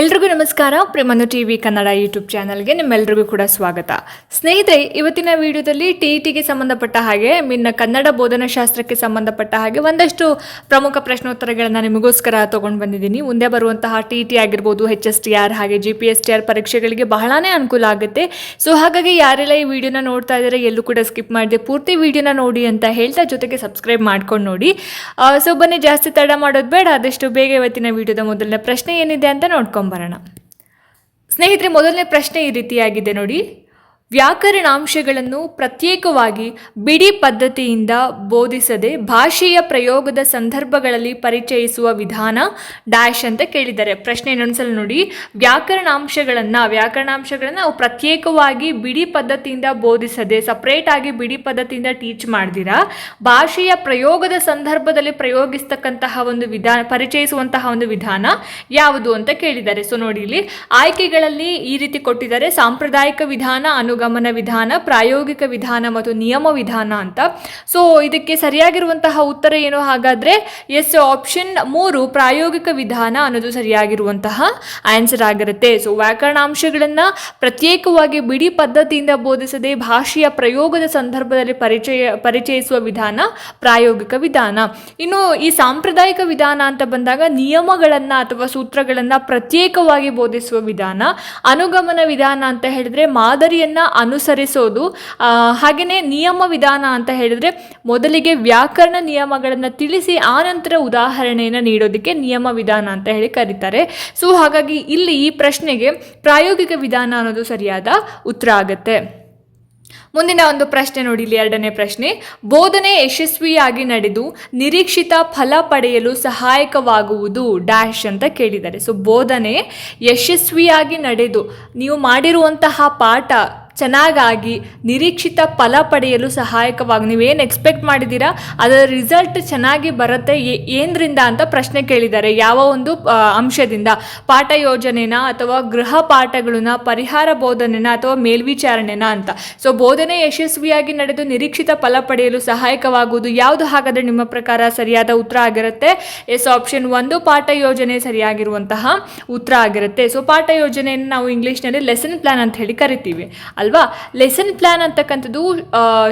ಎಲ್ರಿಗೂ ನಮಸ್ಕಾರ. ಪ್ರೇಮನು ಟಿ ವಿ ಕನ್ನಡ ಯೂಟ್ಯೂಬ್ ಚಾನಲ್ಗೆ ನಿಮ್ಮೆಲ್ರಿಗೂ ಕೂಡ ಸ್ವಾಗತ. ಸ್ನೇಹಿತರೆ, ಇವತ್ತಿನ ವಿಡಿಯೋದಲ್ಲಿ ಟಿ ಟಿಗೆ ಸಂಬಂಧಪಟ್ಟ ಹಾಗೆ, ಮಿನ್ನ ಕನ್ನಡ ಬೋಧನಾಶಾಸ್ತ್ರಕ್ಕೆ ಸಂಬಂಧಪಟ್ಟ ಹಾಗೆ ಒಂದಷ್ಟು ಪ್ರಮುಖ ಪ್ರಶ್ನೋತ್ತರಗಳನ್ನು ನಿಮಗೋಸ್ಕರ ತೊಗೊಂಡು ಬಂದಿದ್ದೀನಿ. ಮುಂದೆ ಬರುವಂತಹ ಟಿ ಟಿ ಆಗಿರ್ಬೋದು, ಎಚ್ ಎಸ್ ಟಿ ಆರ್ ಹಾಗೆ G P S T R ಪರೀಕ್ಷೆಗಳಿಗೆ ಬಹಳನೇ ಅನುಕೂಲ ಆಗುತ್ತೆ. ಸೊ, ಹಾಗಾಗಿ ಯಾರೆಲ್ಲ ಈ ವಿಡಿಯೋನ ನೋಡ್ತಾ ಇದ್ದಾರೆ ಎಲ್ಲೂ ಕೂಡ ಸ್ಕಿಪ್ ಮಾಡಿದೆ ಪೂರ್ತಿ ವಿಡಿಯೋನ ನೋಡಿ ಅಂತ ಹೇಳ್ತಾ ಜೊತೆಗೆ ಸಬ್ಸ್ಕ್ರೈಬ್ ಮಾಡ್ಕೊಂಡು ನೋಡಿ. ಸೊ, ಬನ್ನಿ, ಜಾಸ್ತಿ ತಡ ಮಾಡೋದು ಬೇಡ, ಆದಷ್ಟು ಬೇಗ ಇವತ್ತಿನ ವಿಡಿಯೋದ ಮೊದಲನೇ ಪ್ರಶ್ನೆ ಏನಿದೆ ಅಂತ ನೋಡ್ಕೊಂಬರೋಣ ಸ್ನೇಹಿತರೆ ಮೊದಲನೇ ಪ್ರಶ್ನೆ ಈ ರೀತಿಯಾಗಿದೆ ನೋಡಿ. ವ್ಯಾಕರಣಾಂಶಗಳನ್ನು ಪ್ರತ್ಯೇಕವಾಗಿ ಬಿಡಿ ಪದ್ಧತಿಯಿಂದ ಬೋಧಿಸದೆ ಭಾಷೆಯ ಪ್ರಯೋಗದ ಸಂದರ್ಭಗಳಲ್ಲಿ ಪರಿಚಯಿಸುವ ವಿಧಾನ ಡ್ಯಾಶ್ ಅಂತ ಕೇಳಿದ್ದಾರೆ. ಪ್ರಶ್ನೆ ಇನ್ನೊಂದ್ಸಲ ನೋಡಿ. ವ್ಯಾಕರಣಾಂಶಗಳನ್ನು ವ್ಯಾಕರಣಾಂಶಗಳನ್ನು ನಾವು ಪ್ರತ್ಯೇಕವಾಗಿ ಬಿಡಿ ಪದ್ಧತಿಯಿಂದ ಬೋಧಿಸದೆ ಸಪ್ರೇಟ್ ಆಗಿ ಬಿಡಿ ಪದ್ಧತಿಯಿಂದ ಟೀಚ್ ಮಾಡ್ದಿರಾ, ಭಾಷೆಯ ಪ್ರಯೋಗದ ಸಂದರ್ಭದಲ್ಲಿ ಪ್ರಯೋಗಿಸ್ತಕ್ಕಂತಹ ಒಂದು ವಿಧಾನ, ಪರಿಚಯಿಸುವಂತಹ ಒಂದು ವಿಧಾನ ಯಾವುದು ಅಂತ ಕೇಳಿದ್ದಾರೆ. ಸೊ ನೋಡಿ ಇಲ್ಲಿ ಆಯ್ಕೆಗಳಲ್ಲಿ ಈ ರೀತಿ ಕೊಟ್ಟಿದ್ದಾರೆ. ಸಾಂಪ್ರದಾಯಿಕ ವಿಧಾನ ಅನುಗಮನ ವಿಧಾನ, ಪ್ರಾಯೋಗಿಕ ವಿಧಾನ ಮತ್ತು ನಿಯಮ ವಿಧಾನ ಅಂತ. ಸೊ ಇದಕ್ಕೆ ಸರಿಯಾಗಿರುವಂತಹ ಉತ್ತರ ಏನು? ಹಾಗಾದರೆ ಎಸ್ ಆಪ್ಷನ್ ಮೂರು, ಪ್ರಾಯೋಗಿಕ ವಿಧಾನ ಅನ್ನೋದು ಸರಿಯಾಗಿರುವಂತಹ ಆನ್ಸರ್ ಆಗಿರುತ್ತೆ. ಸೊ ವ್ಯಾಕರಣಾಂಶಗಳನ್ನು ಪ್ರತ್ಯೇಕವಾಗಿ ಬಿಡಿ ಪದ್ಧತಿಯಿಂದ ಬೋಧಿಸದೆ ಭಾಷೆಯ ಪ್ರಯೋಗದ ಸಂದರ್ಭದಲ್ಲಿ ಪರಿಚಯ, ಪರಿಚಯಿಸುವ ವಿಧಾನ, ಪ್ರಾಯೋಗಿಕ ವಿಧಾನ. ಇನ್ನು ಈ ಸಾಂಪ್ರದಾಯಿಕ ವಿಧಾನ ಅಂತ ಬಂದಾಗ ನಿಯಮಗಳನ್ನು ಅಥವಾ ಸೂತ್ರಗಳನ್ನು ಪ್ರತ್ಯೇಕವಾಗಿ ಬೋಧಿಸುವ ವಿಧಾನ, ಅನುಗಮನ ವಿಧಾನ ಅಂತ ಹೇಳಿದ್ರೆ ಮಾದರಿಯನ್ನ ಅನುಸರಿಸೋದು. ಹಾಗೆಯೇ ನಿಯಮ ವಿಧಾನ ಅಂತ ಹೇಳಿದರೆ ಮೊದಲಿಗೆ ವ್ಯಾಕರಣ ನಿಯಮಗಳನ್ನು ತಿಳಿಸಿ ಆನಂತರ ಉದಾಹರಣೆಯನ್ನು ನೀಡೋದಕ್ಕೆ ನಿಯಮ ವಿಧಾನ ಅಂತ ಹೇಳಿ ಕರೀತಾರೆ. ಸೊ ಹಾಗಾಗಿ ಇಲ್ಲಿ ಈ ಪ್ರಶ್ನೆಗೆ ಪ್ರಾಯೋಗಿಕ ವಿಧಾನ ಅನ್ನೋದು ಸರಿಯಾದ ಉತ್ತರ ಆಗುತ್ತೆ. ಮುಂದಿನ ಒಂದು ಪ್ರಶ್ನೆ ನೋಡಿ, ಇಲ್ಲಿ ಎರಡನೇ ಪ್ರಶ್ನೆ. ಬೋಧನೆ ಯಶಸ್ವಿಯಾಗಿ ನಡೆದು ನಿರೀಕ್ಷಿತ ಫಲ ಪಡೆಯಲು ಸಹಾಯಕವಾಗುವುದು ಡ್ಯಾಶ್ ಅಂತ ಕೇಳಿದ್ದಾರೆ. ಸೊ ಬೋಧನೆ ಯಶಸ್ವಿಯಾಗಿ ನಡೆದು ನೀವು ಮಾಡಿರುವಂತಹ ಪಾಠ ಚೆನ್ನಾಗಾಗಿ ನಿರೀಕ್ಷಿತ ಫಲ ಪಡೆಯಲು ಸಹಾಯಕವಾಗಿ ನೀವೇನು ಎಕ್ಸ್ಪೆಕ್ಟ್ ಮಾಡಿದ್ದೀರಾ? ಅದರ ರಿಸಲ್ಟ್ ಚೆನ್ನಾಗಿ ಬರುತ್ತೆ ಏನರಿಂದ ಅಂತ ಪ್ರಶ್ನೆ ಕೇಳಿದ್ದಾರೆ. ಯಾವ ಒಂದು ಅಂಶದಿಂದ? ಪಾಠ ಯೋಜನೆನ ಅಥವಾ ಗೃಹ ಪಾಠಗಳನ್ನ, ಪರಿಹಾರ ಬೋಧನೆನ ಅಥವಾ ಮೇಲ್ವಿಚಾರಣೆನ ಅಂತ. ಸೊ ಬೋಧನೆ ಯಶಸ್ವಿಯಾಗಿ ನಡೆದು ನಿರೀಕ್ಷಿತ ಫಲ ಪಡೆಯಲು ಸಹಾಯಕವಾಗುವುದು ಯಾವುದು? ಹಾಗಾದರೆ ನಿಮ್ಮ ಪ್ರಕಾರ ಸರಿಯಾದ ಉತ್ತರ ಆಗಿರುತ್ತೆ. ಎಸ್ ಆಪ್ಷನ್ ಒಂದು, ಪಾಠ ಯೋಜನೆ ಸರಿಯಾಗಿರುವಂತಹ ಉತ್ತರ ಆಗಿರುತ್ತೆ. ಸೊ ಪಾಠ ಯೋಜನೆಯನ್ನು ನಾವು ಇಂಗ್ಲೀಷ್ನಲ್ಲಿ ಲೆಸನ್ ಪ್ಲಾನ್ ಅಂತ ಹೇಳಿ ಕರಿತೀವಿ. ಅಲ್ವಾ? ಲೆಸನ್ ಪ್ಲಾನ್ ಅಂತಕ್ಕಂಥದ್ದು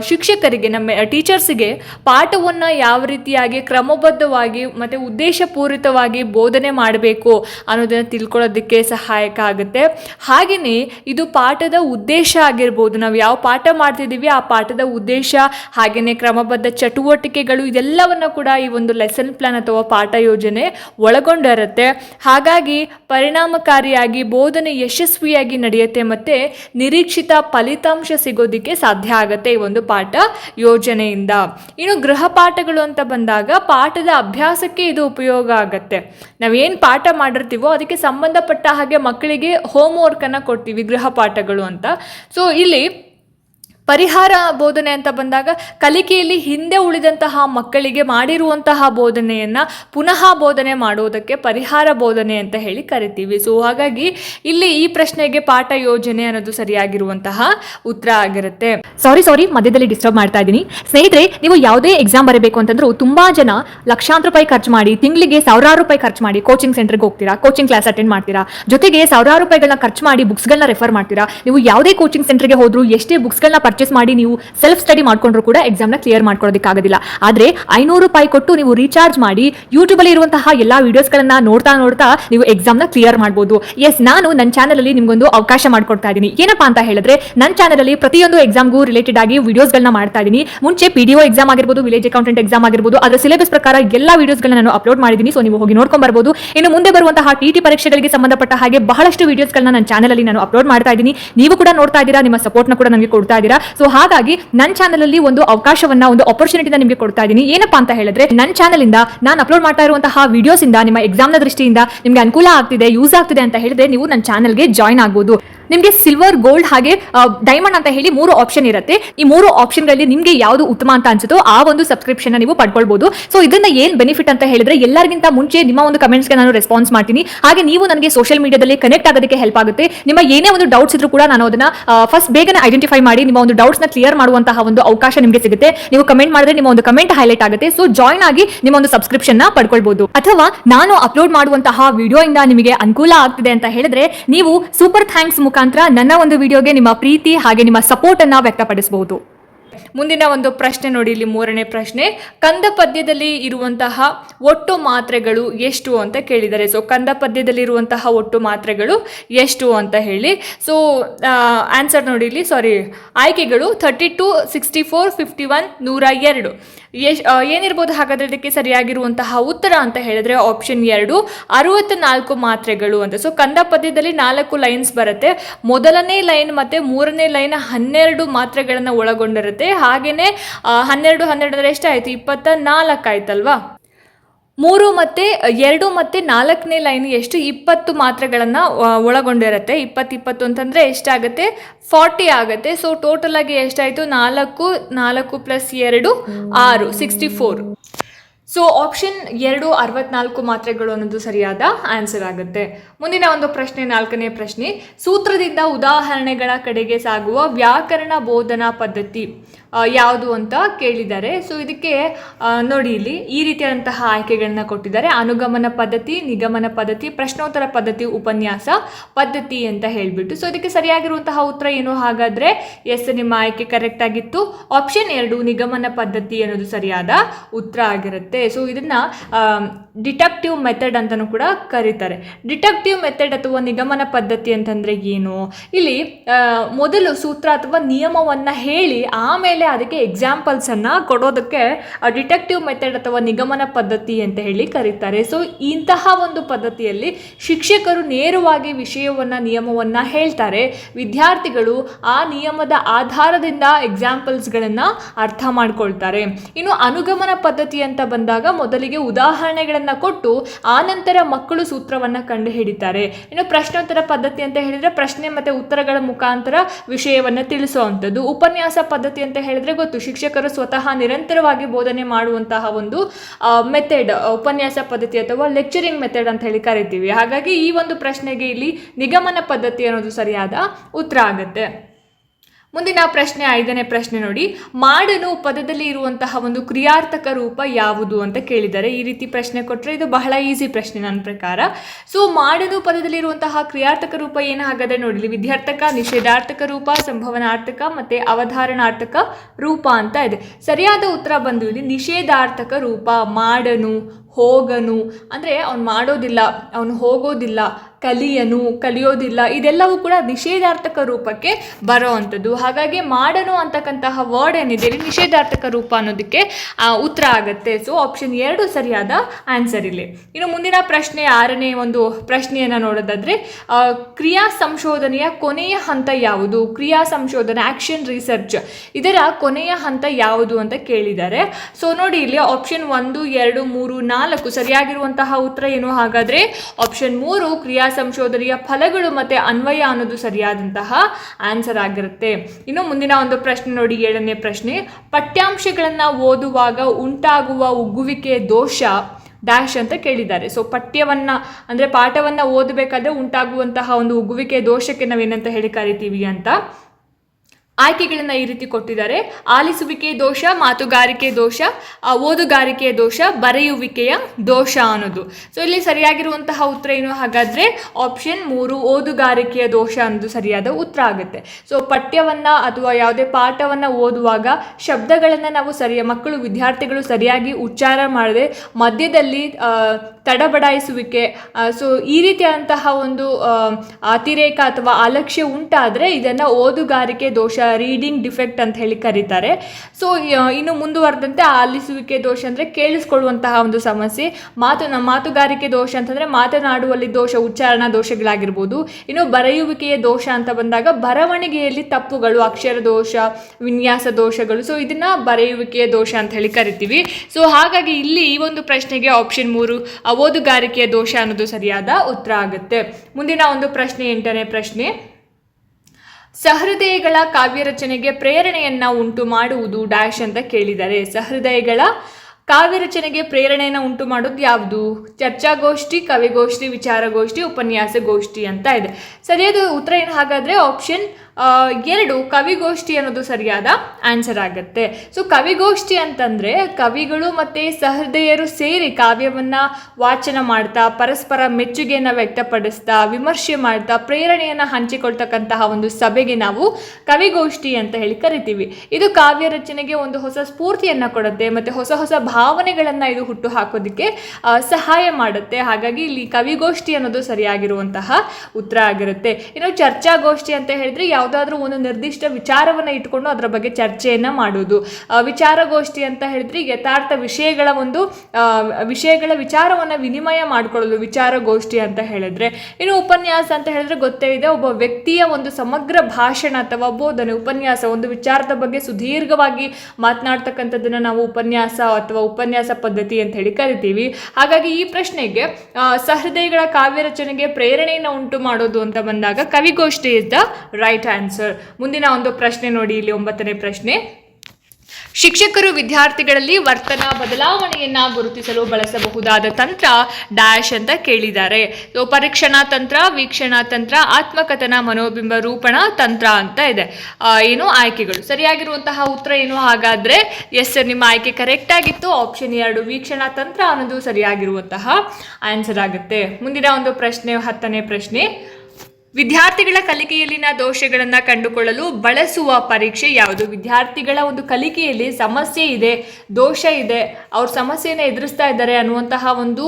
ಶಿಕ್ಷಕರಿಗೆ, ನಮ್ಮ ಟೀಚರ್ಸಿಗೆ ಪಾಠವನ್ನು ಯಾವ ರೀತಿಯಾಗಿ ಕ್ರಮಬದ್ಧವಾಗಿ ಮತ್ತು ಉದ್ದೇಶಪೂರಿತವಾಗಿ ಬೋಧನೆ ಮಾಡಬೇಕು ಅನ್ನೋದನ್ನು ತಿಳ್ಕೊಳ್ಳೋದಕ್ಕೆ ಸಹಾಯಕ ಆಗುತ್ತೆ. ಹಾಗೆಯೇ ಇದು ಪಾಠದ ಉದ್ದೇಶ ಆಗಿರ್ಬೋದು. ನಾವು ಯಾವ ಪಾಠ ಮಾಡ್ತಿದ್ದೀವಿ, ಆ ಪಾಠದ ಉದ್ದೇಶ ಹಾಗೆಯೇ ಕ್ರಮಬದ್ಧ ಚಟುವಟಿಕೆಗಳು, ಇದೆಲ್ಲವನ್ನು ಕೂಡ ಈ ಒಂದು ಲೆಸನ್ ಪ್ಲ್ಯಾನ್ ಅಥವಾ ಪಾಠ ಯೋಜನೆ ಒಳಗೊಂಡಿರುತ್ತೆ. ಹಾಗಾಗಿ ಪರಿಣಾಮಕಾರಿಯಾಗಿ, ಬೋಧನೆ ಯಶಸ್ವಿಯಾಗಿ ನಡೆಯುತ್ತೆ ಮತ್ತು ನಿರೀಕ್ಷಿತ ಫಲಿತಾಂಶ ಸಿಗೋದಕ್ಕೆ ಸಾಧ್ಯ ಆಗುತ್ತೆ ಈ ಒಂದು ಪಾಠ ಯೋಜನೆಯಿಂದ. ಇನ್ನು ಗೃಹ ಪಾಠಗಳು ಅಂತ ಬಂದಾಗ ಪಾಠದ ಅಭ್ಯಾಸಕ್ಕೆ ಇದು ಉಪಯೋಗ ಆಗುತ್ತೆ. ನಾವೇನು ಪಾಠ ಮಾಡಿರ್ತೀವೋ ಅದಕ್ಕೆ ಸಂಬಂಧಪಟ್ಟ ಹಾಗೆ ಮಕ್ಕಳಿಗೆ ಹೋಮ್ ವರ್ಕನ್ನು ಕೊಡ್ತೀವಿ ಗೃಹ ಪಾಠಗಳು ಅಂತ. ಸೊ ಇಲ್ಲಿ ಪರಿಹಾರ ಬೋಧನೆ ಅಂತ ಬಂದಾಗ ಕಲಿಕೆಯಲ್ಲಿ ಹಿಂದೆ ಉಳಿದಂತಹ ಮಕ್ಕಳಿಗೆ ಮಾಡಿರುವಂತಹ ಬೋಧನೆಯನ್ನು ಪುನಃ ಬೋಧನೆ ಮಾಡುವುದಕ್ಕೆ ಪರಿಹಾರ ಬೋಧನೆ ಅಂತ ಹೇಳಿ ಕರಿತೀವಿ. ಸೊ ಹಾಗಾಗಿ ಇಲ್ಲಿ ಈ ಪ್ರಶ್ನೆಗೆ ಪಾಠ ಯೋಜನೆ ಅನ್ನೋದು ಸರಿಯಾಗಿರುವಂತಹ ಉತ್ತರ ಆಗಿರುತ್ತೆ. ಸಾರಿ ಸಾರಿ ಮಧ್ಯದಲ್ಲಿ ಡಿಸ್ಟರ್ಬ್ ಮಾಡ್ತಾ ಇದ್ದೀನಿ. ಸ್ನೇಹಿತರೆ, ನೀವು ಯಾವುದೇ ಎಕ್ಸಾಮ್ ಬರಬೇಕು ಅಂತಂದ್ರೂ ತುಂಬಾ ಜನ ಲಕ್ಷಾಂತರ ರೂಪಾಯಿ ಖರ್ಚು ಮಾಡಿ ತಿಂಗಳಿಗೆ ಸಾವಿರಾರು ರೂಪಾಯಿ ಖರ್ಚು ಮಾಡಿ ಕೋಚಿಂಗ್ ಸೆಂಟರ್ಗೆ ಹೋಗ್ತೀರಾ ಕೋಚಿಂಗ್ ಕ್ಲಾಸ್ ಅಟೆಂಡ್ ಮಾಡ್ತೀರಾ, ಜೊತೆಗೆ ಸಾವಿರಾರು ರೂಪಾಯಿಗಳನ್ನ ಖರ್ಚು ಮಾಡಿ ಬುಕ್ಸ್ಗಳನ್ನ ರೆಫರ್ ಮಾಡ್ತೀರಾ, ನೀವು ಯಾವುದೇ ಕೋಚಿಂಗ್ ಸೆಂಟರ್ಗೆ ಹೋದ್ರು ಎಷ್ಟೇ ಬುಕ್ಸ್ಗಳನ್ನ ಪರ್ಚೇಸ್ ಮಾಡಿ ನೀವು ಸೆಲ್ಫ್ ಸ್ಟಡಿ ಮಾಡ್ಕೊಂಡ್ರು ಕೂಡ ಎಕ್ಸಾಮ್ನ ಕ್ಲಿಯರ್ ಮಾಡ್ಕೊಳ್ಳೋದಕ್ಕಾಗೋದಿಲ್ಲ ಆದರೆ ಐನೂರು ರೂಪಾಯಿ ಕೊಟ್ಟು ನೀವು ರೀಚಾರ್ಜ್ ಮಾಡಿ ಯೂಟ್ಯೂಬಲ್ಲಿ ಇರುವಂತಹ ಎಲ್ಲ ವೀಡಿಯೋಸ್ಗಳನ್ನು ನೋಡ್ತಾ ನೋಡ್ತಾ ನೀವು ಎಕ್ಸಾಮ್ನ ಕ್ಲಿಯರ್ ಮಾಡ್ಬೋದು. ಎಸ್ ನಾನು ನನ್ನ ಚಾನಲಲ್ಲಿ ನಿಮ್ಗೊಂದು ಅವಕಾಶ ಮಾಡ್ಕೊಡ್ತಾ ಇದ್ದೀನಿ ಏನಪ್ಪಾ ಅಂತ ಹೇಳಿದ್ರೆ ನನ್ನ ಚಾನಲಲ್ಲಿ ಪ್ರತಿಯೊಂದು ಎಕ್ಸಾಮ್ಗೂ ರಿಲೇಟೆಡ್ ಆಗಿ ವೀಡಿಯೋಸ್ಗಳನ್ನ ಮಾಡ್ತಾ ಇದ್ದೀನಿ ಮುಂಚೆ ಪಿ ಡಿ ಒ ಎಕ್ಸಾಮ್ ಆಗಿರ್ಬೋದು ವಿಲೇಜ್ ಅಕೌಂಟೆಂಟ್ ಎಕ್ಸಾಮ್ ಆಗಿರ್ಬೋದು, ಅದರ ಸಿಲೆಬಸ್ ಪ್ರಕಾರ ಎಲ್ಲ ವಿಡಿಯೋಸ್ಗಳನ್ನ ನಾನು ಅಪ್ಲೋಡ್ ಮಾಡಿದ್ದೀನಿ ಸೊ ನೀವು ಹೋಗಿ ನೋಡ್ಕೊಂಡ್ಬರ್ಬೋದು ಇನ್ನು ಮುಂದೆ ಬರುವಂತಹ ಟಿ ಟಿ ಪರೀಕ್ಷೆಗಳಿಗೆ ಸಂಬಂಧಪಟ್ಟ ಹಾಗೆ ಬಹಳಷ್ಟು ವಿಡಿಯೋಸ್ಗಳನ್ನ ನನ್ನ ಚಾನಲಲ್ಲಿ ನಾನು ಅಪ್ಲೋಡ್ ಮಾಡ್ತಾ ಇದ್ದೀನಿ ನೀವು ಕೂಡ ನೋಡ್ತಾ ಇದ್ದೀರಾ ನಿಮ್ಮ ಸಪೋರ್ಟ್ನ ಕೂಡ ನನಗೆ ಕೊಡ್ತಾ ಇದ್ದೀರಾ ಸೊ ಹಾಗಾಗಿ ನನ್ನ ಚಾನಲ್ ಅಲ್ಲಿ ಒಂದು ಅವಕಾಶವನ್ನ, ಒಂದು ಆಪರ್ಚುನಿಟಿನ ನಿಮಗೆ ಕೊಡ್ತಾ ಇದ್ದೀನಿ ಏನಪ್ಪಾ ಅಂತ ಹೇಳಿದ್ರೆ ನನ್ನ ಚಾನಲ್ ಇಂದ ನಾನು ಅಪ್ಲೋಡ್ ಮಾಡ್ತಾ ಇರುವಂತಹ ವಿಡಿಯೋಸ್ ಇಂದ, ನಿಮ್ಮ ಎಕ್ಸಾಮ್ನ ದೃಷ್ಟಿಯಿಂದ ನಿಮಗೆ ಅನುಕೂಲ ಆಗ್ತಿದೆ ಯೂಸ್ ಆಗ್ತಿದೆ ಅಂತ ಹೇಳಿದ್ರೆ ನೀವು ನನ್ನ ಚಾನಲ್ಗೆ ಜಾಯ್ನ್ ಆಗ್ಬೋದು. ನಿಮಗೆ ಸಿಲ್ವರ್ ಗೋಲ್ಡ್ ಹಾಗೆ ಡೈಮಂಡ್ ಅಂತ ಹೇಳಿ ಮೂರು ಆಪ್ಷನ್ ಇರುತ್ತೆ. ಈ ಮೂರು ಆಪ್ಷನ್ಗಳಲ್ಲಿ ನಿಮಗೆ ಯಾವುದು ಉತ್ತಮ ಅಂತ ಅನ್ಸುತ್ತೋ ಆ ಒಂದು ಸಬ್ಸ್ಕ್ರಿಪ್ಷನ್ ನೀವು ಪಡ್ಕೊಳ್ಬಹುದು ಸೊ ಇದನ್ನ ಏನ್ ಬೆನಿಫಿಟ್ ಅಂತ ಹೇಳಿದ್ರೆ ಎಲ್ಲರಿಗಿಂತ ಮುಂಚೆ ನಿಮ್ಮ ಒಂದು ಕಮೆಂಟ್ಸ್ಗೆ ನಾನು ರೆಸ್ಪಾನ್ಸ್ ಮಾಡ್ತೀನಿ. ಹಾಗೆ ನೀವು ನನಗೆ ಸೋಷಿಯಲ್ ಮೀಡಿಯಾದಲ್ಲಿ ಕನೆಕ್ಟ್ ಆಗೋದಕ್ಕೆ ಹೆಲ್ಪ್ ಆಗುತ್ತೆ. ನಿಮ್ಮ ಏನೇ ಒಂದು ಡೌಟ್ಸ್ ಇದ್ರೂ ಕೂಡ ನಾನು ಅದನ್ನ ಫಸ್ಟ್ ಬೇಗನೆ ಐಡೆಂಟಿಫೈ ಮಾಡಿ ನಿಮ್ಮ ಒಂದು ಡೌಟ್ಸ್ನ ಕ್ಲಿಯರ್ ಮಾಡುವಂತಹ ಒಂದು ಅವಕಾಶ ನಿಮಗೆ ಸಿಗುತ್ತೆ. ನೀವು ಕಮೆಂಟ್ ಮಾಡಿದ್ರೆ ನಿಮ್ಮ ಒಂದು ಕಮೆಂಟ್ ಹೈಲೈಟ್ ಆಗುತ್ತೆ. ಸೊ ಜಾಯ್ನ್ ಆಗಿ ನಿಮ್ಮ ಒಂದು ಸಬ್ಸ್ಕ್ರಿಪ್ಷನ್ನ ಪಡ್ಕೊಳ್ಬಹುದು ಅಥವಾ ನಾನು ಅಪ್ಲೋಡ್ ಮಾಡುವಂತಹ ವಿಡಿಯೋ ಇಂದ ನಿಮಗೆ ಅನುಕೂಲ ಆಗ್ತಿದೆ ಅಂತ ಹೇಳಿದ್ರೆ ನೀವು ಸೂಪರ್ ಥ್ಯಾಂಕ್ಸ್ ಮುಖಾಂತರ ನನ್ನ ಒಂದು ವಿಡಿಯೋಗೆ ನಿಮ್ಮ ಪ್ರೀತಿ ಹಾಗೆ ನಿಮ್ಮ ಸಪೋರ್ಟನ್ನು ವ್ಯಕ್ತಪಡಿಸಬಹುದು ಮುಂದಿನ ಒಂದು ಪ್ರಶ್ನೆ ನೋಡಿ, ಇಲ್ಲಿ ಮೂರನೇ ಪ್ರಶ್ನೆ. ಕಂದ ಪದ್ಯದಲ್ಲಿ ಇರುವಂತಹ ಒಟ್ಟು ಮಾತ್ರೆಗಳು ಎಷ್ಟು ಅಂತ ಕೇಳಿದ್ದಾರೆ ಸೊ ಕಂದ ಪದ್ಯದಲ್ಲಿ ಇರುವಂತಹ ಒಟ್ಟು ಮಾತ್ರೆಗಳು ಎಷ್ಟು ಅಂತ ಹೇಳಿ. ಸೊ ಆನ್ಸರ್ ನೋಡಿ ಇಲ್ಲಿ ಸಾರಿ ಆಯ್ಕೆಗಳು thirty two sixty four fifty one ನೂರ ಎರಡು ಏನಿರ್ಬೋದು ಹಾಗಾದರೆ ಇದಕ್ಕೆ ಸರಿಯಾಗಿರುವಂತಹ ಉತ್ತರ ಅಂತ ಹೇಳಿದ್ರೆ ಆಪ್ಷನ್ ಎರಡು ಅರವತ್ತ ನಾಲ್ಕು ಮಾತ್ರೆಗಳು ಅಂತ. ಸೊ ಕಂದ ಪದ್ಯದಲ್ಲಿ ನಾಲ್ಕು ಲೈನ್ಸ್ ಬರುತ್ತೆ. ಮೊದಲನೇ ಲೈನ್ ಮತ್ತು ಮೂರನೇ ಲೈನ್ ಹನ್ನೆರಡು ಮಾತ್ರೆಗಳನ್ನು ಒಳಗೊಂಡಿರುತ್ತೆ. ಹಾಗೇನೆ ಆ, ಹನ್ನೆರಡು ಹನ್ನೆರಡು ಅಂದರೆ ಎಷ್ಟಾಯಿತು ಇಪ್ಪತ್ತ ನಾಲ್ಕು ಆಯ್ತಲ್ವಾ? ಮೂರು ಮತ್ತು ಎರಡು ಮತ್ತು ನಾಲ್ಕನೇ ಲೈನ್ ಎಷ್ಟು? ಇಪ್ಪತ್ತು ಮಾತ್ರೆಗಳನ್ನು ಒಳಗೊಂಡಿರುತ್ತೆ. ಇಪ್ಪತ್ತು ಇಪ್ಪತ್ತು ಅಂತಂದರೆ ಎಷ್ಟಾಗುತ್ತೆ? ಫಾರ್ಟಿ ಆಗುತ್ತೆ. ಸೊ ಟೋಟಲ್ ಆಗಿ ಎಷ್ಟಾಯಿತು? ನಾಲ್ಕು ನಾಲ್ಕು ಪ್ಲಸ್ ಎರಡು ಆರು ಸಿಕ್ಸ್ಟಿ ಫೋರ್ ಸೊ ಆಪ್ಷನ್ ಎರಡು ಅರವತ್ನಾಲ್ಕು ಮಾತ್ರೆಗಳು ಅನ್ನೋದು ಸರಿಯಾದ ಆನ್ಸರ್ ಆಗುತ್ತೆ. ಮುಂದಿನ ಒಂದು ಪ್ರಶ್ನೆ, ನಾಲ್ಕನೇ ಪ್ರಶ್ನೆ. ಸೂತ್ರದಿಂದ ಉದಾಹರಣೆಗಳ ಕಡೆಗೆ ಸಾಗುವ ವ್ಯಾಕರಣ ಬೋಧನಾ ಪದ್ಧತಿ ಯಾವುದು ಅಂತ ಕೇಳಿದ್ದಾರೆ ಸೊ ಇದಕ್ಕೆ ನೋಡಿ ಇಲ್ಲಿ, ಈ ರೀತಿಯಾದಂತಹ ಆಯ್ಕೆಗಳನ್ನ ಕೊಟ್ಟಿದ್ದಾರೆ. ಅನುಗಮನ ಪದ್ಧತಿ, ನಿಗಮನ ಪದ್ಧತಿ, ಪ್ರಶ್ನೋತ್ತರ ಪದ್ಧತಿ, ಉಪನ್ಯಾಸ ಪದ್ಧತಿ ಅಂತ ಹೇಳಿಬಿಟ್ಟು. ಸೊ ಇದಕ್ಕೆ ಸರಿಯಾಗಿರುವಂತಹ ಉತ್ತರ ಏನು? ಹಾಗಾದ್ರೆ ಎಸ್ ನಿಮ್ಮ ಆಯ್ಕೆ ಕರೆಕ್ಟ್ ಆಗಿತ್ತು. ಆಪ್ಷನ್ ಎರಡು, ನಿಗಮನ ಪದ್ಧತಿ ಅನ್ನೋದು ಸರಿಯಾದ ಉತ್ತರ ಆಗಿರುತ್ತೆ. ಸೊ ಇದನ್ನ ಡಿಟಕ್ಟಿವ್ ಮೆಥಡ್ ಅಂತಲೂ ಕೂಡ ಕರೀತಾರೆ. ಡಿಟಕ್ಟಿವ್ ಮೆಥಡ್ ಅಥವಾ ನಿಗಮನ ಪದ್ಧತಿ ಅಂತಂದರೆ ಏನು? ಇಲ್ಲಿ ಮೊದಲು ಸೂತ್ರ ಅಥವಾ ನಿಯಮವನ್ನು ಹೇಳಿ ಆಮೇಲೆ ಅದಕ್ಕೆ ಎಕ್ಸಾಂಪಲ್ಸನ್ನು ಕೊಡೋದಕ್ಕೆ ಡಿಟೆಕ್ಟಿವ್ ಮೆಥಡ್ ಅಥವಾ ನಿಗಮನ ಪದ್ಧತಿ ಅಂತ ಹೇಳಿ ಕರೀತಾರೆ. ಸೊ ಇಂತಹ ಒಂದು ಪದ್ಧತಿಯಲ್ಲಿ ಶಿಕ್ಷಕರು ನೇರವಾಗಿ ವಿಷಯವನ್ನು, ನಿಯಮವನ್ನು ಹೇಳ್ತಾರೆ. ವಿದ್ಯಾರ್ಥಿಗಳು ಆ ನಿಯಮದ ಆಧಾರದಿಂದ ಎಕ್ಸಾಂಪಲ್ಸ್ಗಳನ್ನು ಅರ್ಥ ಮಾಡ್ಕೊಳ್ತಾರೆ. ಇನ್ನು ಅನುಗಮನ ಪದ್ಧತಿ ಅಂತ ಬಂದಾಗ ಮೊದಲಿಗೆ ಉದಾಹರಣೆಗಳನ್ನು ಕೊಟ್ಟು ಆನಂತರ ಮಕ್ಕಳು ಸೂತ್ರವನ್ನು ಕಂಡು ಹಿಡಿತಾರೆ ಇನ್ನು ಪ್ರಶ್ನೋತ್ತರ ಪದ್ಧತಿ ಅಂತ ಹೇಳಿದ್ರೆ ಪ್ರಶ್ನೆ ಮತ್ತು ಉತ್ತರಗಳ ಮುಖಾಂತರ ವಿಷಯವನ್ನು ತಿಳಿಸುವಂಥದ್ದು. ಉಪನ್ಯಾಸ ಪದ್ಧತಿ ಅಂತ ಹೇಳಿದ್ರೆ ಗೊತ್ತು, ಶಿಕ್ಷಕರು ಸ್ವತಃ ನಿರಂತರವಾಗಿ ಬೋಧನೆ ಮಾಡುವಂತಹ ಒಂದು ಮೆಥಡ್ ಉಪನ್ಯಾಸ ಪದ್ಧತಿ ಅಥವಾ ಲೆಕ್ಚರಿಂಗ್ ಮೆಥಡ್ ಅಂತ ಹೇಳಿ ಕರಿತೀವಿ. ಹಾಗಾಗಿ ಈ ಒಂದು ಪ್ರಶ್ನೆಗೆ ಇಲ್ಲಿ ನಿಗಮನ ಪದ್ಧತಿ ಅನ್ನೋದು ಸರಿಯಾದ ಉತ್ತರ ಆಗುತ್ತೆ. ಮುಂದಿನ ಪ್ರಶ್ನೆ, ಐದನೇ ಪ್ರಶ್ನೆ ನೋಡಿ. ಮಾಡನು ಪದದಲ್ಲಿ ಇರುವಂತಹ ಒಂದು ಕ್ರಿಯಾರ್ಥಕ ರೂಪ ಯಾವುದು ಅಂತ ಕೇಳಿದ್ದಾರೆ ಈ ರೀತಿ ಪ್ರಶ್ನೆ ಕೊಟ್ಟರೆ ಇದು ಬಹಳ ಈಸಿ ಪ್ರಶ್ನೆ ನನ್ನ ಪ್ರಕಾರ. ಸೊ ಮಾಡನು ಪದದಲ್ಲಿ ಇರುವಂತಹ ಕ್ರಿಯಾರ್ಥಕ ರೂಪ ಏನು ಹಾಗಾದ್ರೆ ನೋಡಿ ಇಲ್ಲಿ ವಿದ್ಯಾರ್ಥಕ, ನಿಷೇಧಾರ್ಥಕ ರೂಪ, ಸಂಭವನಾರ್ಥಕ ಮತ್ತೆ ಅವಧಾರಣಾರ್ಥಕ ರೂಪ ಅಂತ ಇದೆ. ಸರಿಯಾದ ಉತ್ತರ ಬಂದು ಇಲ್ಲಿ ನಿಷೇಧಾರ್ಥಕ ರೂಪ, ಮಾಡನು, ಹೋಗನು. ಅಂದರೆ ಅವ್ನು ಮಾಡೋದಿಲ್ಲ, ಅವನು ಹೋಗೋದಿಲ್ಲ. ಕಲಿಯನು, ಕಲಿಯೋದಿಲ್ಲ, ಇದೆಲ್ಲವೂ ಕೂಡ ನಿಷೇಧಾರ್ಥಕ ರೂಪಕ್ಕೆ ಬರೋ ಅಂಥದ್ದು ಹಾಗಾಗಿ ಮಾಡನು ಅಂತಕ್ಕಂತಹ ವರ್ಡ್ ಏನಿದೆ ನಿಷೇಧಾರ್ಥಕ ರೂಪ ಅನ್ನೋದಕ್ಕೆ ಉತ್ತರ ಆಗುತ್ತೆ. ಸೊ ಆಪ್ಷನ್ ಎರಡು ಸರಿಯಾದ ಆನ್ಸರ್ ಇಲ್ಲಿ. ಇನ್ನು ಮುಂದಿನ ಪ್ರಶ್ನೆ, ಆರನೇ ಒಂದು ಪ್ರಶ್ನೆಯನ್ನು ನೋಡೋದಾದ್ರೆ ಕ್ರಿಯಾ ಸಂಶೋಧನೆಯ ಕೊನೆಯ ಹಂತ ಯಾವುದು? ಕ್ರಿಯಾ ಸಂಶೋಧನೆ ಆಕ್ಷನ್ ರಿಸರ್ಚ್ ಇದರ ಕೊನೆಯ ಹಂತ ಯಾವುದು ಅಂತ ಕೇಳಿದ್ದಾರೆ. ಸೊ ನೋಡಿ ಇಲ್ಲಿ ಆಪ್ಷನ್ ಒಂದು, ಎರಡು, ಮೂರು, ನಾಲ್ಕು ಸರಿಯಾಗಿರುವಂತಹ ಉತ್ತರ ಏನು? ಹಾಗಾದ್ರೆ ಆಪ್ಷನ್ ಮೂರು, ಕ್ರಿಯಾ ಸಂಶೋಧನೆಯ ಫಲಗಳು ಮತ್ತೆ ಅನ್ವಯ ಅನ್ನೋದು ಸರಿಯಾದಂತಹ ಆನ್ಸರ್ ಆಗಿರುತ್ತೆ. ಇನ್ನು ಮುಂದಿನ ಒಂದು ಪ್ರಶ್ನೆ ನೋಡಿ, ಏಳನೇ ಪ್ರಶ್ನೆ. ಪಠ್ಯಾಂಶಗಳನ್ನ ಓದುವಾಗ ಉಂಟಾಗುವ ಉಗ್ಗುವಿಕೆ ದೋಷ ಡ್ಯಾಶ್ ಅಂತ ಕೇಳಿದ್ದಾರೆ. ಸೊ ಪಠ್ಯವನ್ನು ಅಂದ್ರೆ ಪಾಠವನ್ನು ಓದಬೇಕಾದ್ರೆ ಉಂಟಾಗುವಂತಹ ಒಂದು ಉಗ್ಗುವಿಕೆ ದೋಷಕ್ಕೆ ನಾವೇನಂತ ಹೇಳಿ ಕರಿತೀವಿ ಅಂತ ಆಯ್ಕೆಗಳನ್ನು ಈ ರೀತಿ ಕೊಟ್ಟಿದ್ದಾರೆ. ಆಲಿಸುವಿಕೆ ದೋಷ ಮಾತುಗಾರಿಕೆ ದೋಷ ಓದುಗಾರಿಕೆಯ ದೋಷ, ಬರೆಯುವಿಕೆಯ ದೋಷ ಅನ್ನೋದು. ಸೊ ಇಲ್ಲಿ ಸರಿಯಾಗಿರುವಂತಹ ಉತ್ತರ ಏನು? ಹಾಗಾದ್ರೆ ಆಪ್ಷನ್ ಮೂರು, ಓದುಗಾರಿಕೆಯ ದೋಷ ಅನ್ನೋದು ಸರಿಯಾದ ಉತ್ತರ ಆಗುತ್ತೆ. ಸೊ ಪಠ್ಯವನ್ನ ಅಥವಾ ಯಾವುದೇ ಪಾಠವನ್ನ ಓದುವಾಗ ಶಬ್ದಗಳನ್ನು ನಾವು ಸರಿಯ, ಮಕ್ಕಳು, ವಿದ್ಯಾರ್ಥಿಗಳು ಸರಿಯಾಗಿ ಉಚ್ಚಾರ ಮಾಡದೆ ಮಧ್ಯದಲ್ಲಿ ತಡಬಡಾಯಿಸುವಿಕೆ ಸೊ ಈ ರೀತಿಯಾದಂತಹ ಒಂದು ಅತಿರೇಕ ಅಥವಾ ಅಲಕ್ಷ್ಯ ಉಂಟಾದರೆ ಇದನ್ನು ಓದುಗಾರಿಕೆ ದೋಷ ರೀಡಿಂಗ್ ಡಿಫೆಕ್ಟ್ ಅಂತ ಹೇಳಿ ಕರೀತಾರೆ. ಸೊ ಇನ್ನು ಮುಂದುವರೆದಂತೆ ಆಲಿಸುವಿಕೆ ದೋಷ ಅಂದರೆ ಕೇಳಿಸ್ಕೊಳ್ಳುವಂತಹ ಒಂದು ಸಮಸ್ಯೆ. ಮಾತು ಮಾತುಗಾರಿಕೆ ದೋಷ ಅಂತಂದರೆ ಮಾತನಾಡುವಲ್ಲಿ ದೋಷ, ಉಚ್ಚಾರಣಾ ದೋಷಗಳಾಗಿರ್ಬೋದು. ಇನ್ನು ಬರೆಯುವಿಕೆಯ ದೋಷ ಅಂತ ಬಂದಾಗ ಬರವಣಿಗೆಯಲ್ಲಿ ತಪ್ಪುಗಳು, ಅಕ್ಷರ ದೋಷ, ವಿನ್ಯಾಸ ದೋಷಗಳು. ಸೊ ಇದನ್ನ ಬರೆಯುವಿಕೆಯ ದೋಷ ಅಂತ ಹೇಳಿ ಕರಿತೀವಿ. ಸೊ ಹಾಗಾಗಿ ಇಲ್ಲಿ ಈ ಒಂದು ಪ್ರಶ್ನೆಗೆ ಆಪ್ಷನ್ ಮೂರು ಓದುಗಾರಿಕೆಯ ದೋಷ ಅನ್ನೋದು ಸರಿಯಾದ ಉತ್ತರ ಆಗುತ್ತೆ. ಮುಂದಿನ ಒಂದು ಪ್ರಶ್ನೆ ಎಂಟನೇ ಪ್ರಶ್ನೆ. ಸಹೃದಯಗಳ ಕಾವ್ಯ ರಚನೆಗೆ ಪ್ರೇರಣೆಯನ್ನ ಉಂಟು ಮಾಡುವುದು ಡ್ಯಾಶ್ ಅಂತ ಕೇಳಿದ್ದಾರೆ. ಸಹೃದಯಗಳ ಕಾವ್ಯ ರಚನೆಗೆ ಪ್ರೇರಣೆಯನ್ನು ಉಂಟು ಮಾಡೋದು ಯಾವುದು? ಚರ್ಚಾಗೋಷ್ಠಿ, ಕವಿಗೋಷ್ಠಿ, ವಿಚಾರಗೋಷ್ಠಿ, ಉಪನ್ಯಾಸಗೋಷ್ಠಿ ಅಂತ ಇದೆ. ಸರಿಯಾದ ಉತ್ತರ ಏನು? ಹಾಗಾದರೆ ಆಪ್ಷನ್ ಎರಡು ಕವಿಗೋಷ್ಠಿ ಅನ್ನೋದು ಸರಿಯಾದ ಆನ್ಸರ್ ಆಗುತ್ತೆ. ಸೊ ಕವಿಗೋಷ್ಠಿ ಅಂತಂದರೆ ಕವಿಗಳು ಮತ್ತು ಸಹೃದಯರು ಸೇರಿ ಕಾವ್ಯವನ್ನು ವಾಚನ ಮಾಡ್ತಾ, ಪರಸ್ಪರ ಮೆಚ್ಚುಗೆಯನ್ನು ವ್ಯಕ್ತಪಡಿಸ್ತಾ, ವಿಮರ್ಶೆ ಮಾಡ್ತಾ, ಪ್ರೇರಣೆಯನ್ನು ಹಂಚಿಕೊಳ್ತಕ್ಕಂತಹ ಒಂದು ಸಭೆಗೆ ನಾವು ಕವಿಗೋಷ್ಠಿ ಅಂತ ಹೇಳಿ ಕರಿತೀವಿ. ಇದು ಕಾವ್ಯ ರಚನೆಗೆ ಒಂದು ಹೊಸ ಸ್ಫೂರ್ತಿಯನ್ನು ಕೊಡುತ್ತೆ, ಮತ್ತು ಹೊಸ ಹೊಸ ಭಾವನೆಗಳನ್ನು ಇದು ಹುಟ್ಟು ಹಾಕೋದಕ್ಕೆ ಸಹಾಯ ಮಾಡುತ್ತೆ. ಹಾಗಾಗಿ ಇಲ್ಲಿ ಕವಿಗೋಷ್ಠಿ ಅನ್ನೋದು ಸರಿಯಾಗಿರುವಂತಹ ಉತ್ತರ ಆಗಿರುತ್ತೆ. ಇನ್ನು ಚರ್ಚಾಗೋಷ್ಠಿ ಅಂತ ಹೇಳಿದ್ರೆ ಯಾವುದಾದ್ರೂ ಒಂದು ನಿರ್ದಿಷ್ಟ ವಿಚಾರವನ್ನು ಇಟ್ಕೊಂಡು ಅದರ ಬಗ್ಗೆ ಚರ್ಚೆಯನ್ನ ಮಾಡೋದು. ವಿಚಾರಗೋಷ್ಠಿ ಅಂತ ಹೇಳಿದ್ರೆ ಯಥಾರ್ಥ ವಿಷಯಗಳ ಒಂದು ವಿಷಯಗಳ ವಿಚಾರವನ್ನ ವಿನಿಮಯ ಮಾಡಿಕೊಳ್ಳೋದು ವಿಚಾರಗೋಷ್ಠಿ ಅಂತ ಹೇಳಿದ್ರೆ. ಇನ್ನು ಉಪನ್ಯಾಸ ಅಂತ ಹೇಳಿದ್ರೆ ಗೊತ್ತೇ ಇದೆ, ಒಬ್ಬ ವ್ಯಕ್ತಿಯ ಒಂದು ಸಮಗ್ರ ಭಾಷಣ ಅಥವಾ ಬೋಧನೆ, ಉಪನ್ಯಾಸ, ಒಂದು ವಿಚಾರದ ಬಗ್ಗೆ ಸುದೀರ್ಘವಾಗಿ ಮಾತನಾಡ್ತಕ್ಕಂಥದ್ದನ್ನ ನಾವು ಉಪನ್ಯಾಸ ಅಥವಾ ಉಪನ್ಯಾಸ ಪದ್ಧತಿ ಅಂತ ಹೇಳಿ ಕರಿತೀವಿ. ಹಾಗಾಗಿ ಈ ಪ್ರಶ್ನೆಗೆ ಸಹೃದಯಗಳ ಕಾವ್ಯ ರಚನೆಗೆ ಪ್ರೇರಣೆಯನ್ನು ಉಂಟು ಮಾಡೋದು ಅಂತ ಬಂದಾಗ ಕವಿಗೋಷ್ಠಿ ಇಸ್ ದ ರೈಟ್ ಆನ್ಸರ್ ಮುಂದಿನ ಒಂದು ಪ್ರಶ್ನೆ ನೋಡಿ, ಇಲ್ಲಿ ಒಂಬತ್ತನೇ ಪ್ರಶ್ನೆ. ಶಿಕ್ಷಕರು ವಿದ್ಯಾರ್ಥಿಗಳಲ್ಲಿ ವರ್ತನ ಬದಲಾವಣೆಯನ್ನ ಗುರುತಿಸಲು ಬಳಸಬಹುದಾದ ತಂತ್ರ ಡ್ಯಾಶ್ ಅಂತ ಕೇಳಿದ್ದಾರೆ. ಪರೀಕ್ಷಣಾ ತಂತ್ರ, ವೀಕ್ಷಣಾ ತಂತ್ರ, ಆತ್ಮಕಥನ ಮನೋಬಿಂಬ ರೂಪಣ ತಂತ್ರ ಅಂತ ಇದೆ. ಏನು ಆಯ್ಕೆಗಳು? ಸರಿಯಾಗಿರುವಂತಹ ಉತ್ತರ ಏನು? ಹಾಗಾದ್ರೆ ಎಸ್ ಸರ್ ನಿಮ್ಮ ಆಯ್ಕೆ ಕರೆಕ್ಟ್ ಆಗಿತ್ತು. ಆಪ್ಷನ್ ಎರಡು, ವೀಕ್ಷಣಾ ತಂತ್ರ ಅನ್ನೋದು ಸರಿಯಾಗಿರುವಂತಹ ಆನ್ಸರ್ ಆಗುತ್ತೆ. ಮುಂದಿನ ಒಂದು ಪ್ರಶ್ನೆ, ಹತ್ತನೇ ಪ್ರಶ್ನೆ. ವಿದ್ಯಾರ್ಥಿಗಳ ಕಲಿಕೆಯಲ್ಲಿನ ದೋಷಗಳನ್ನು ಕಂಡುಕೊಳ್ಳಲು ಬಳಸುವ ಪರೀಕ್ಷೆ ಯಾವುದು? ವಿದ್ಯಾರ್ಥಿಗಳ ಒಂದು ಕಲಿಕೆಯಲ್ಲಿ ಸಮಸ್ಯೆ ಇದೆ, ದೋಷ ಇದೆ, ಅವ್ರ ಸಮಸ್ಯೆಯನ್ನು ಎದುರಿಸ್ತಾ ಇದ್ದಾರೆ ಅನ್ನುವಂತಹ ಒಂದು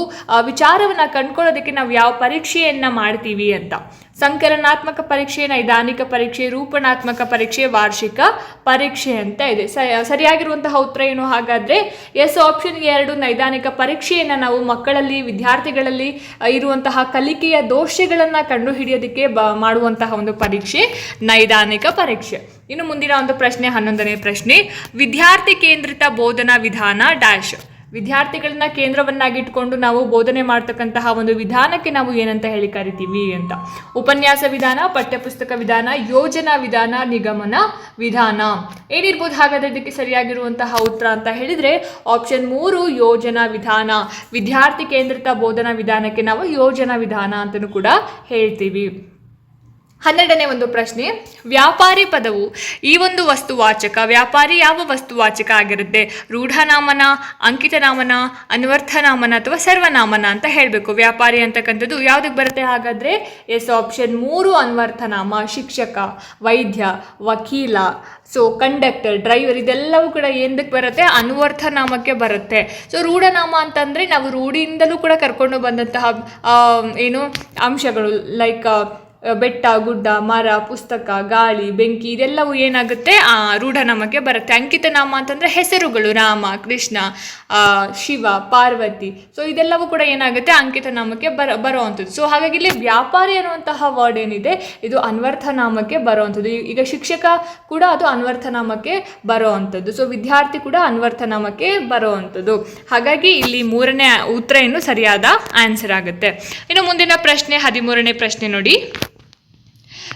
ವಿಚಾರವನ್ನು ಕಂಡುಕೊಳ್ಳೋದಕ್ಕೆ ನಾವು ಯಾವ ಪರೀಕ್ಷೆಯನ್ನ ಮಾಡ್ತೀವಿ ಅಂತ. ಸಂಕಲನಾತ್ಮಕ ಪರೀಕ್ಷೆ, ನೈದಾನಿಕ ಪರೀಕ್ಷೆ ರೂಪಣಾತ್ಮಕ ಪರೀಕ್ಷೆ, ವಾರ್ಷಿಕ ಪರೀಕ್ಷೆ ಅಂತ ಇದೆ. ಸರಿಯಾಗಿರುವಂತಹ ಉತ್ತರ ಏನು? ಹಾಗಾದ್ರೆ ಎಸ್ ಆಪ್ಷನ್ ಎರಡು ನೈದಾನಿಕ ಪರೀಕ್ಷೆಯನ್ನು ನಾವು ಮಕ್ಕಳಲ್ಲಿ, ವಿದ್ಯಾರ್ಥಿಗಳಲ್ಲಿ ಇರುವಂತಹ ಕಲಿಕೆಯ ದೋಷಗಳನ್ನು ಕಂಡುಹಿಡಿಯೋದಕ್ಕೆ ಬ, ಮಾಡುವಂತಹ ಒಂದು ಪರೀಕ್ಷೆ, ನೈದಾನಿಕ ಪರೀಕ್ಷೆ. ಇನ್ನು ಮುಂದಿನ ಒಂದು ಪ್ರಶ್ನೆ, ಹನ್ನೊಂದನೇ ಪ್ರಶ್ನೆ. ವಿದ್ಯಾರ್ಥಿ ಕೇಂದ್ರಿತ ಬೋಧನಾ ವಿಧಾನ ಡ್ಯಾಶ್ ವಿದ್ಯಾರ್ಥಿಗಳನ್ನ ಕೇಂದ್ರವನ್ನಾಗಿಟ್ಕೊಂಡು ನಾವು ಬೋಧನೆ ಮಾಡ್ತಕ್ಕಂತಹ ಒಂದು ವಿಧಾನಕ್ಕೆ ನಾವು ಏನಂತ ಹೇಳಿ ಕರಿತೀವಿ ಅಂತ. ಉಪನ್ಯಾಸ ವಿಧಾನ, ಪಠ್ಯಪುಸ್ತಕ ವಿಧಾನ, ಯೋಜನಾ ವಿಧಾನ, ನಿಗಮನ ವಿಧಾನ. ಏನಿರ್ಬೋದು ಹಾಗಾದ್ರೆ ಇದಕ್ಕೆ ಸರಿಯಾಗಿರುವಂತಹ ಉತ್ತರ ಅಂತ ಹೇಳಿದ್ರೆ ಆಪ್ಷನ್ ಮೂರು ಯೋಜನಾ ವಿಧಾನ. ವಿದ್ಯಾರ್ಥಿ ಕೇಂದ್ರಿತ ಬೋಧನಾ ವಿಧಾನಕ್ಕೆ ನಾವು ಯೋಜನಾ ವಿಧಾನ ಅಂತಲೂ ಕೂಡ ಹೇಳ್ತೀವಿ. ಹನ್ನೆರಡನೇ ಒಂದು ಪ್ರಶ್ನೆ, ವ್ಯಾಪಾರಿ ಪದವು ಈ ಒಂದು ವಸ್ತುವಾಚಕ ವ್ಯಾಪಾರಿ ಯಾವ ವಸ್ತುವಾಚಕ ಆಗಿರುತ್ತೆ? ರೂಢನಾಮನ, ಅಂಕಿತನಾಮನ, ಅನ್ವರ್ಥನಾಮನ ಅಥವಾ ಸರ್ವನಾಮನ ಅಂತ ಹೇಳಬೇಕು. ವ್ಯಾಪಾರಿ ಅಂತಕ್ಕಂಥದ್ದು ಯಾವುದಕ್ಕೆ ಬರುತ್ತೆ ಹಾಗಾದರೆ? ಎಸ್, ಆಪ್ಷನ್ ಮೂರು, ಅನ್ವರ್ಥನಾಮ, ಶಿಕ್ಷಕ, ವೈದ್ಯ, ವಕೀಲ, ಸೊ, ಕಂಡಕ್ಟರ್, ಡ್ರೈವರ್, ಇದೆಲ್ಲವೂ ಕೂಡ ಏನಕ್ಕೆ ಬರುತ್ತೆ? ಅನ್ವರ್ಥನಾಮಕ್ಕೆ ಬರುತ್ತೆ. ಸೊ, ರೂಢನಾಮ ಅಂತಂದರೆ ನಾವು ರೂಢಿಯಿಂದಲೂ ಕೂಡ ಕರ್ಕೊಂಡು ಬಂದಂತಹ ಏನು ಅಂಶಗಳು, ಲೈಕ್ ಬೆಟ್ಟ, ಗುಡ್ಡ, ಮರ, ಪುಸ್ತಕ, ಗಾಳಿ, ಬೆಂಕಿ, ಇದೆಲ್ಲವೂ ಏನಾಗುತ್ತೆ? ಆ ರೂಢನಾಮಕ್ಕೆ ಬರುತ್ತೆ. ಅಂಕಿತನಾಮ ಅಂತಂದರೆ ಹೆಸರುಗಳು, ರಾಮ, ಕೃಷ್ಣ ಶಿವ, ಪಾರ್ವತಿ. ಸೊ ಇದೆಲ್ಲವೂ ಕೂಡ ಏನಾಗುತ್ತೆ? ಅಂಕಿತನಾಮಕ್ಕೆ ಬರ, ಬರೋವಂಥದ್ದು. ಸೊ ಹಾಗಾಗಿ ಇಲ್ಲಿ ವ್ಯಾಪಾರಿ ಅನ್ನುವಂತಹ ವರ್ಡ್ ಏನಿದೆ? ಇದು ಅನ್ವರ್ಥನಾಮಕ್ಕೆ ಬರೋವಂಥದ್ದು. ಈ- ಈಗ ಶಿಕ್ಷಕ ಕೂಡ ಅದು ಅನ್ವರ್ಥನಾಮಕ್ಕೆ ಬರೋವಂಥದ್ದು. ಸೊ ವಿದ್ಯಾರ್ಥಿ ಕೂಡ ಅನ್ವರ್ಥನಾಮಕ್ಕೆ ಬರೋವಂಥದ್ದು. ಹಾಗಾಗಿ ಇಲ್ಲಿ ಮೂರನೇ ಉತ್ತರ ಏನು ಸರಿಯಾದ ಆನ್ಸರ್ ಆಗುತ್ತೆ. ಇನ್ನು ಮುಂದಿನ ಪ್ರಶ್ನೆ, ಹದಿಮೂರನೇ ಪ್ರಶ್ನೆ ನೋಡಿ.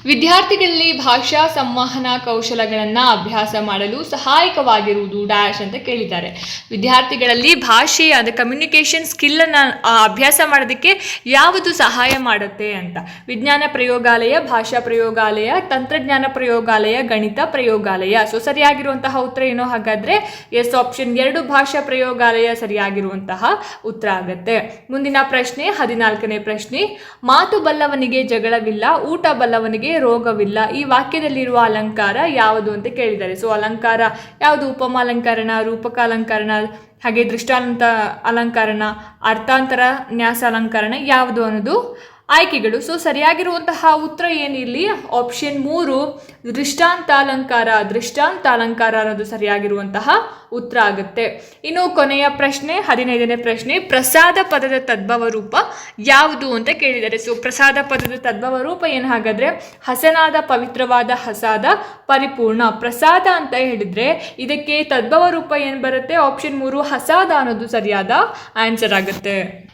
ವಿದ್ಯಾರ್ಥಿಗಳಲ್ಲಿ ಭಾಷಾ ಸಂವಹನ ಕೌಶಲಗಳನ್ನು ಅಭ್ಯಾಸ ಮಾಡಲು ಸಹಾಯಕವಾಗಿರುವುದು ಡ್ಯಾಶ್ ಅಂತ ಕೇಳಿದ್ದಾರೆ. ವಿದ್ಯಾರ್ಥಿಗಳಲ್ಲಿ ಭಾಷೆ ಅದು ಕಮ್ಯುನಿಕೇಷನ್ ಸ್ಕಿಲ್ಲನ್ನು ಅಭ್ಯಾಸ ಮಾಡೋದಕ್ಕೆ ಯಾವುದು ಸಹಾಯ ಮಾಡುತ್ತೆ ಅಂತ. ವಿಜ್ಞಾನ ಪ್ರಯೋಗಾಲಯ, ಭಾಷಾ ಪ್ರಯೋಗಾಲಯ, ತಂತ್ರಜ್ಞಾನ ಪ್ರಯೋಗಾಲಯ, ಗಣಿತ ಪ್ರಯೋಗಾಲಯ. ಸೊ ಸರಿಯಾಗಿರುವಂತಹ ಉತ್ತರ ಏನೋ ಹಾಗಾದ್ರೆ ಎಸ್ ಆಪ್ಷನ್ ಎರಡು ಭಾಷಾ ಪ್ರಯೋಗಾಲಯ ಸರಿಯಾಗಿರುವಂತಹ ಉತ್ತರ ಆಗುತ್ತೆ. ಮುಂದಿನ ಪ್ರಶ್ನೆ, ಹದಿನಾಲ್ಕನೇ ಪ್ರಶ್ನೆ. ಮಾತು ಬಲ್ಲವನಿಗೆ ಜಗಳವಿಲ್ಲ, ಊಟ ಬಲ್ಲವನಿಗೆ ರೋಗವಿಲ್ಲ. ಈ ವಾಕ್ಯದಲ್ಲಿರುವ ಅಲಂಕಾರ ಯಾವುದು ಅಂತ ಕೇಳಿದ್ದಾರೆ ಸೊ ಅಲಂಕಾರ ಯಾವುದು? ರೂಪಕ ಅಲಂಕರಣ ಹಾಗೆ ದೃಷ್ಟಾಂತ ಅಲಂಕರಣ, ಅರ್ಥಾಂತರ ನ್ಯಾಸ ಅಲಂಕರಣ ಯಾವುದು ಅನ್ನೋದು ಆಯ್ಕೆಗಳು. ಸೊ ಸರಿಯಾಗಿರುವಂತಹ ಉತ್ತರ ಏನಿರಲಿ? ಆಪ್ಷನ್ ಮೂರು, ದೃಷ್ಟಾಂತಾಲಂಕಾರ. ದೃಷ್ಟಾಂತಾಲಂಕಾರ ಅನ್ನೋದು ಸರಿಯಾಗಿರುವಂತಹ ಉತ್ತರ ಆಗುತ್ತೆ. ಇನ್ನು ಕೊನೆಯ ಪ್ರಶ್ನೆ, ಹದಿನೈದನೇ ಪ್ರಶ್ನೆ, ಪ್ರಸಾದ ಪದದ ತದ್ಭವ ರೂಪ ಯಾವುದು ಅಂತ ಕೇಳಿದ್ದಾರೆ ಸೊ ಪ್ರಸಾದ ಪದದ ತದ್ಭವ ರೂಪ ಏನು ಹಾಗಾದರೆ? ಹಸನಾದ, ಪವಿತ್ರವಾದ, ಹಸಾದ, ಪರಿಪೂರ್ಣ. ಪ್ರಸಾದ ಅಂತ ಹೇಳಿದರೆ ಇದಕ್ಕೆ ತದ್ಭವ ರೂಪ ಏನು ಬರುತ್ತೆ? ಆಪ್ಷನ್ ಮೂರು, ಹಸಾದ ಅನ್ನೋದು ಸರಿಯಾದ ಆನ್ಸರ್ ಆಗುತ್ತೆ.